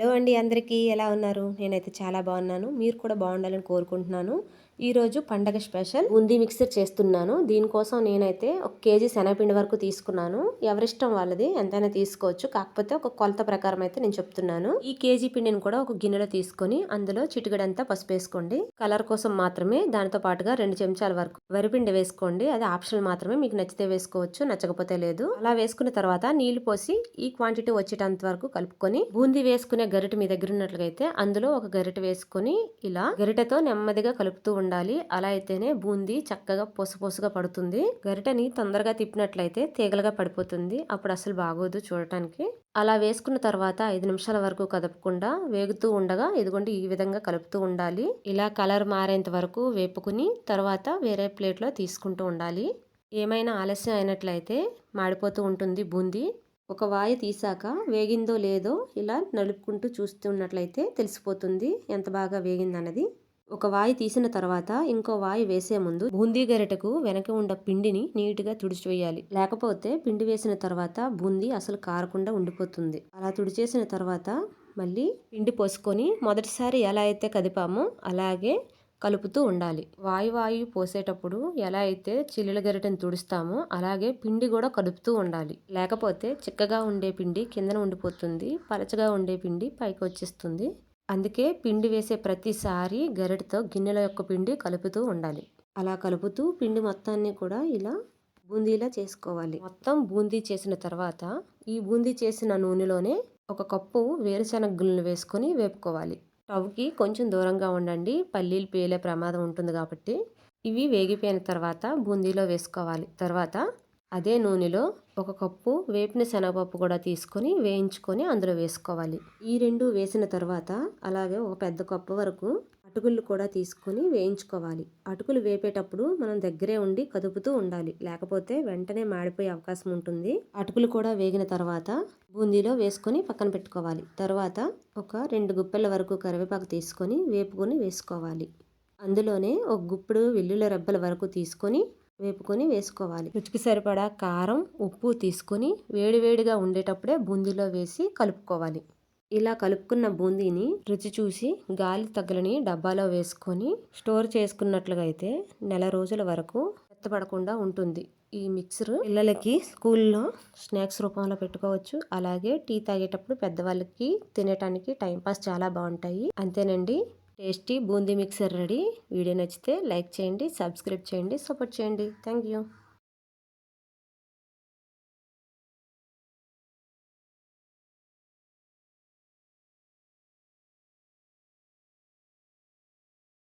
Hello అండి అందరికీ ఎలా ఉన్నారు? నేనైతే చాలా బాగున్నాను. మీరు కూడా బాగుండాలని కోరుకుంటున్నాను. ఈరోజు పండగ స్పెషల్. బూందీ మిక్సర్ చేస్తున్నాను. దీనికోసం నేనైతే ఒక కేజీ శనగపిండి వరకు తీసుకున్నాను. ఎవరిష్టం వాళ్ళది ఎంతైనా తీసుకోవచ్చు. కాకపోతే ఒక కొలత ప్రకారం అయితే నేను చెప్తున్నాను. ఈ కేజీ పిండిని కూడా ఒక గిన్నెలో తీసుకొని అందులో చిటికడంతా పసుపు వేసుకోండి. కలర్ కోసం మాత్రమే దానితో పాటుగా రెండు చెంచాల వరకు వరిపిండి వేసుకోండి. అది ఆప్షనల్ మాత్రమే. మీకు నచ్చితే వేసుకోవచ్చు నచ్చకపోతే లేదు. అలా వేసుకున్న తర్వాత నీళ్ళు పోసి ఈ క్వాంటిటీ వచ్చేటంత వరకు కలుపుకొని బూందీ వేసుకునే గరిట మీ దగ్గర ఉన్నట్లయితే అందులో ఒక గరిట వేసుకొని ఇలా గరిటతో నెమ్మదిగా కలుపుతూ ఉండాలి ఉండాలి. అలా అయితేనే బూందీ చక్కగా పొసపొసగా పడుతుంది. గరిటని తొందరగా తిప్పినట్లయితే తీగలుగా పడిపోతుంది. అప్పుడు అసలు బాగోదు చూడటానికి. అలా వేసుకున్న తర్వాత ఐదు నిమిషాల వరకు కదపకుండా వేగుతూ ఉండగా ఇదిగోండి ఈ విధంగా కలుపుతూ ఉండాలి. ఇలా కలర్ మారేంత వరకు వేపుకుని తర్వాత వేరే ప్లేట్లో తీసుకుంటూ ఉండాలి. ఏమైనా ఆలస్యం అయినట్లయితే మాడిపోతూ ఉంటుంది బూందీ. ఒక వాయి తీసాక వేగిందో లేదో ఇలా నలుపుకుంటూ చూస్తున్నట్లయితే తెలిసిపోతుంది. ఎంత బాగా వేగిందన్నది. ఒక వాయి తీసిన తర్వాత ఇంకో వాయి వేసే ముందు బూందీ గరిటకు వెనక ఉన్న పిండిని నీట్గా తుడిచివేయాలి. లేకపోతే పిండి వేసిన తర్వాత బూందీ అసలు కారకుండా ఉండిపోతుంది. అలా తుడిచేసిన తర్వాత మళ్ళీ పిండి పోసుకొని మొదటిసారి ఎలా అయితే కదిపామో అలాగే కలుపుతూ ఉండాలి. వాయు వాయు పోసేటప్పుడు ఎలా అయితే చిల్లుల గరిటెను తుడుస్తామో అలాగే పిండి కూడా కలుపుతూ ఉండాలి. లేకపోతే చిక్కగా ఉండే పిండి కిందన ఉండిపోతుంది పలచగా ఉండే పిండి పైకి వచ్చేస్తుంది అందుకే పిండి వేసే ప్రతిసారి గరిటతో గిన్నెల యొక్క పిండి కలుపుతూ ఉండాలి. అలా కలుపుతూ పిండి మొత్తాన్ని కూడా ఇలా బూందీలా చేసుకోవాలి. మొత్తం బూందీ చేసిన తర్వాత ఈ బూందీ చేసిన నూనెలోనే ఒక కప్పు వేరుశెనగ గుళ్ళను వేసుకొని వేపుకోవాలి. స్టవ్కి కొంచెం దూరంగా ఉండండి. పల్లీలు పేలే ప్రమాదం ఉంటుంది కాబట్టి. ఇవి వేగిపోయిన తర్వాత బూందీలో వేసుకోవాలి. తర్వాత అదే నూనెలో ఒక కప్పు వేపిన శనగపప్పు కూడా తీసుకొని వేయించుకొని అందులో వేసుకోవాలి. ఈ రెండు వేసిన తర్వాత అలాగే ఒక పెద్ద కప్పు వరకు అటుకులు కూడా తీసుకొని వేయించుకోవాలి. అటుకులు వేపేటప్పుడు మనం దగ్గరే ఉండి కదుపుతూ ఉండాలి. లేకపోతే వెంటనే మాడిపోయే అవకాశం ఉంటుంది. అటుకులు కూడా వేగిన తర్వాత బూందీలో వేసుకొని పక్కన పెట్టుకోవాలి. తర్వాత ఒక రెండు గుప్పెల వరకు కరివేపాకు తీసుకొని వేపుకొని వేసుకోవాలి. అందులోనే ఒక గుప్పుడు వెల్లుల్లి రెబ్బల వరకు తీసుకొని వేపుకొని వేసుకోవాలి. రుచికి సరిపడా కారం ఉప్పు తీసుకొని వేడివేడిగా ఉండేటప్పుడే బూందీలో వేసి కలుపుకోవాలి. ఇలా కలుపుకున్న బూందీని రుచి చూసి గాలి తగ్గలని డబ్బాలో వేసుకొని స్టోర్ చేసుకున్నట్లుగా అయితే నెల రోజుల వరకు మెత్తపడకుండా ఉంటుంది. ఈ మిక్సర్ పిల్లలకి స్కూల్లో స్నాక్స్ రూపంలో పెట్టుకోవచ్చు. అలాగే టీ తాగేటప్పుడు పెద్దవాళ్ళకి తినటానికి టైంపాస్ చాలా బాగుంటాయి. అంతేనండి. Tasty boondi mixer ready. Video నచ్చితే లైక్ చేయండి సబ్స్క్రైబ్ చేయండి సపోర్ట్ చేయండి. Thank you.